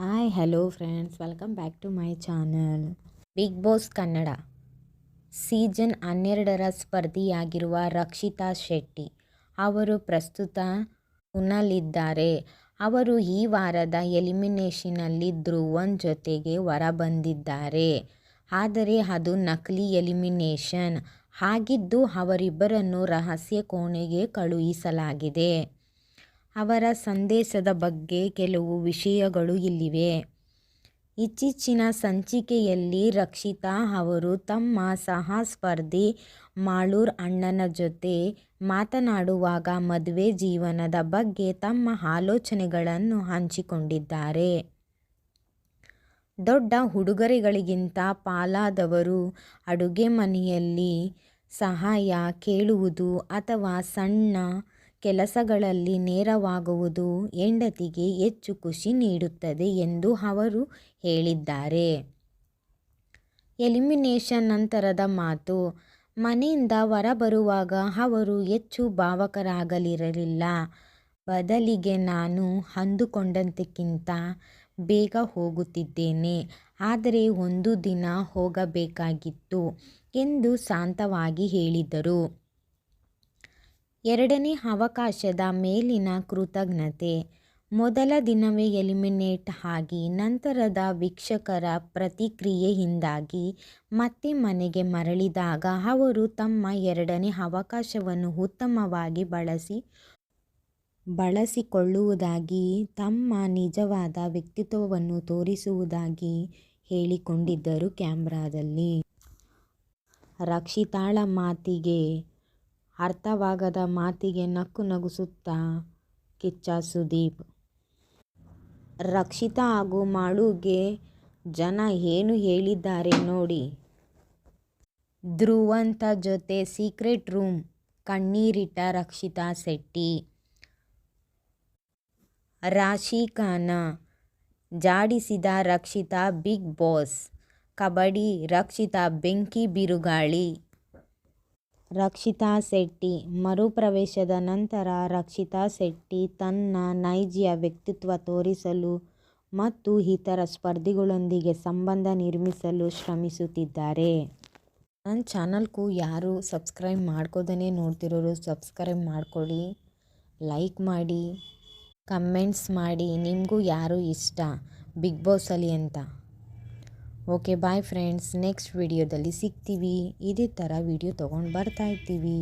Hi hello friends welcome back to my channel Bigg Boss Kannada season ಹನ್ನೆರಡರ ಸ್ಪರ್ಧಿಯಾಗಿರುವ ರಕ್ಷಿತಾ ಶೆಟ್ಟಿ. ಅವರು ಪ್ರಸ್ತುತ ಉನ್ನಲಿದ್ದಾರೆ ಅವರು ಈ ವಾರದ ಎಲಿಮಿನೇಷನಲ್ಲಿ ಧ್ರುವನ್ ಜೊತೆಗೆ ಹೊರಬಂದಿದ್ದಾರೆ. ಆದರೆ ಅದು ನಕಲಿ ಎಲಿಮಿನೇಷನ್. ಹಾಗಿದ್ದು ಅವರಿಬ್ಬರನ್ನು ರಹಸ್ಯ ಕೋಣೆಗೆ ಕಳುಹಿಸಲಾಗಿದೆ. ಅವರ ಸಂದೇಶದ ಬಗ್ಗೆ ಕೆಲವು ವಿಷಯಗಳು ಇಲ್ಲಿವೆ. ಇತ್ತೀಚಿನ ಸಂಚಿಕೆಯಲ್ಲಿ ರಕ್ಷಿತಾ ಅವರು ತಮ್ಮ ಸಹ ಸ್ಪರ್ಧಿ ಮಾಳೂರ್ ಅಣ್ಣನ ಜೊತೆ ಮಾತನಾಡುವಾಗ ಮದುವೆ ಜೀವನದ ಬಗ್ಗೆ ತಮ್ಮ ಆಲೋಚನೆಗಳನ್ನು ಹಂಚಿಕೊಂಡಿದ್ದಾರೆ. ದೊಡ್ಡ ಉಡುಗೊರೆಗಳಿಗಿಂತ ಪಾಲಾದವರು ಅಡುಗೆ ಮನೆಯಲ್ಲಿ ಸಹಾಯ ಕೇಳುವುದು ಅಥವಾ ಸಣ್ಣ ಕೆಲಸಗಳಲ್ಲಿ ನೆರವಾಗುವುದು ಹೆಂಡತಿಗೆ ಹೆಚ್ಚು ಖುಷಿ ನೀಡುತ್ತದೆ ಎಂದು ಅವರು ಹೇಳಿದ್ದಾರೆ. ಎಲಿಮಿನೇಷನ್ ನಂತರದ ಮಾತು, ಮನೆಯಿಂದ ಹೊರಬರುವಾಗ ಅವರು ಹೆಚ್ಚು ಭಾವಕರಾಗಲಿರಲಿಲ್ಲ. ಬದಲಿಗೆ ನಾನು ಅಂದುಕೊಂಡಂತಕ್ಕಿಂತ ಬೇಗ ಹೋಗುತ್ತಿದ್ದೇನೆ, ಆದರೆ ಒಂದು ದಿನ ಹೋಗಬೇಕಾಗಿತ್ತು ಎಂದು ಶಾಂತವಾಗಿ ಹೇಳಿದರು. ಎರಡನೇ ಅವಕಾಶದ ಮೇಲಿನ ಕೃತಜ್ಞತೆ. ಮೊದಲ ದಿನವೇ ಎಲಿಮಿನೇಟ್ ಆಗಿ ನಂತರದ ವೀಕ್ಷಕರ ಪ್ರತಿಕ್ರಿಯೆಯಿಂದಾಗಿ ಮತ್ತೆ ಮನೆಗೆ ಮರಳಿದಾಗ ಅವರು ತಮ್ಮ ಎರಡನೇ ಅವಕಾಶವನ್ನು ಉತ್ತಮವಾಗಿ ಬಳಸಿ, ಬಳಸಿಕೊಳ್ಳುವುದಾಗಿ, ತಮ್ಮ ನಿಜವಾದ ವ್ಯಕ್ತಿತ್ವವನ್ನು ತೋರಿಸುವುದಾಗಿ ಹೇಳಿಕೊಂಡಿದ್ದರು ಕ್ಯಾಮ್ರಾದಲ್ಲಿ. ರಕ್ಷಿತಾಳ ಮಾತಿಗೆ ಅರ್ಥವಾಗದ ಮಾತಿಗೆ ನಕ್ಕು ನಗಿಸುತ್ತಾ ಕಿಚ್ಚ ಸುದೀಪ್. ರಕ್ಷಿತಾ ಹಾಗೂ ಮಾಳುಗೆ ಜನ ಏನು ಹೇಳಿದ್ದಾರೆ ನೋಡಿ. ಧ್ರುವಂತ ಜೊತೆ ಸೀಕ್ರೆಟ್ ರೂಮ್, ಕಣ್ಣೀರಿಟ್ಟ ರಕ್ಷಿತಾ ಶೆಟ್ಟಿ. ರಾಶಿಖಾನ ಜಾಡಿಸಿದ ರಕ್ಷಿತಾ ಬಿಗ್ ಬಾಸ್, ಕಬಡ್ಡಿ, ರಕ್ಷಿತಾ ಬೆಂಕಿ ಬಿರುಗಾಳಿ. ರಕ್ಷಿತಾ ಶೆಟ್ಟಿ ಮರುಪ್ರವೇಶದ ನಂತರ ರಕ್ಷಿತಾ ಶೆಟ್ಟಿ ತನ್ನ ನೈಜಿಯ ವ್ಯಕ್ತಿತ್ವ ತೋರಿಸಲು ಮತ್ತು ಇತರ ಸ್ಪರ್ಧಿಗಳೊಂದಿಗೆ ಸಂಬಂಧ ನಿರ್ಮಿಸಲು ಶ್ರಮಿಸುತ್ತಿದ್ದಾರೆ. ನನ್ನ ಚಾನಲ್ಗೂ ಯಾರು ಸಬ್ಸ್ಕ್ರೈಬ್ ಮಾಡ್ಕೋದೇ ನೋಡ್ತಿರೋರು ಸಬ್ಸ್ಕ್ರೈಬ್ ಮಾಡ್ಕೊಳ್ಳಿ ಲೈಕ್ ಮಾಡಿ, ಕಮೆಂಟ್ಸ್ ಮಾಡಿ, ನಿಮಗೂ ಯಾರು ಇಷ್ಟ? ಬಿಗ್ ಬಾಸಲ್ಲಿ ಅಂತ. ಓಕೆ ಬಾಯ್ ಫ್ರೆಂಡ್ಸ್ ನೆಕ್ಸ್ಟ್ ವಿಡಿಯೋದಲ್ಲಿ ಸಿಗ್ತೀವಿ. ಇದೇ ಥರ ವಿಡಿಯೋ ತೊಗೊಂಡು ಬರ್ತಾ ಇರ್ತೀವಿ.